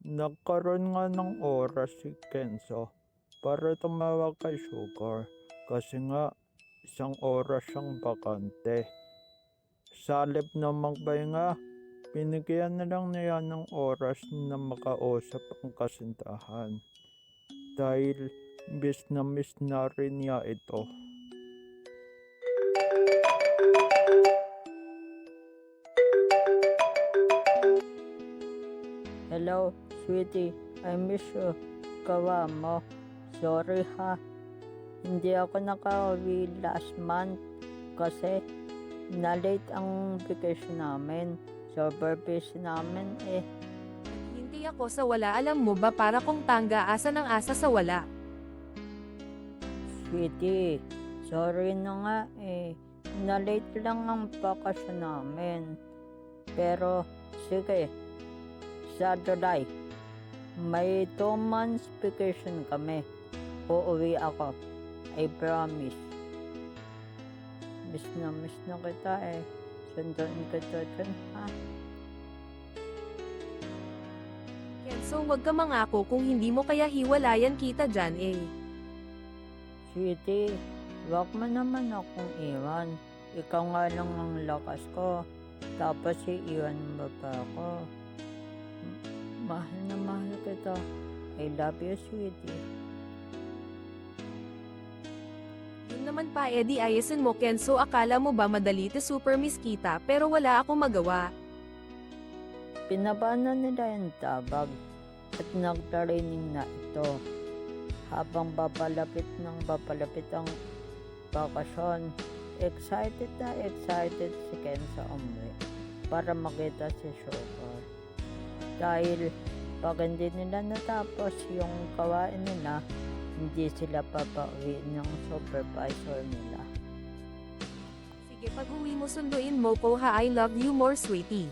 Nagkaroon nga ng oras si Kenzo para tumawag kay Sugar kasi nga isang oras siyang bakante. Salip na magpahinga, binigyan na lang niya ng oras na makausap ang kasintahan. Dahil miss na miss na rin niya ito. Hello, sweetie. I miss you. Kawa mo. Sorry ha. Hindi ako nakauwi last month kasi na-late ang vacation namin. Super busy namin eh. Hindi ako sa wala. Alam mo ba para kung tangga asa ng asa sa wala. Sweetie, sorry na nga eh. Na-late lang ang bakasyon namin. Pero, sige. Sa July, may two months vacation kami. Uuwi ako. I promise. Miss na miss na kita eh. Sundan kita dyan, ha? Kenzo, wag ka mangako kung hindi mo kaya hiwalayan kita dyan eh. Sweetie, wag mo naman akong iwan. Ikaw nga lang ang lakas ko. Tapos iiwan mo pa ako. Mahal na mahal kita. I love you, sweetie. Yun naman pa edi ayasin mo Kenzo akala mo ba madali te super miss kita pero wala akong magawa. Pinabana nila yung tabag at nagtraining na ito. Habang papalapit ng papalapit ang bakasyon, excited na excited si Ken sa umuwi para makita si Sugar. Dahil pag hindi nila natapos yung kawain nila, hindi sila papauwi ng supervisor nila. Sige pag uwi mo sunduin mo ko ha I love you more sweetie.